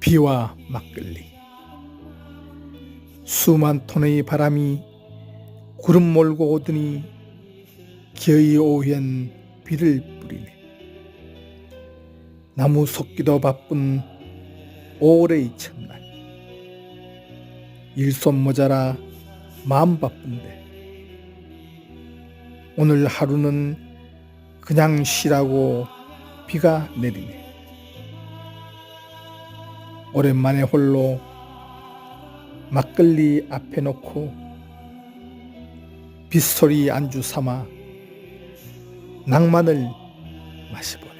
비와 막걸리. 수만 톤의 바람이 구름 몰고 오더니 기어이 오현 비를 뿌리네. 나무 솟기도 바쁜 5월의 첫날. 일손 모자라 마음 바쁜데. 오늘 하루는 그냥 쉬라고 비가 내리네 오랜만에 홀로 막걸리 앞에 놓고 빗소리 안주 삼아 낭만을 마셔보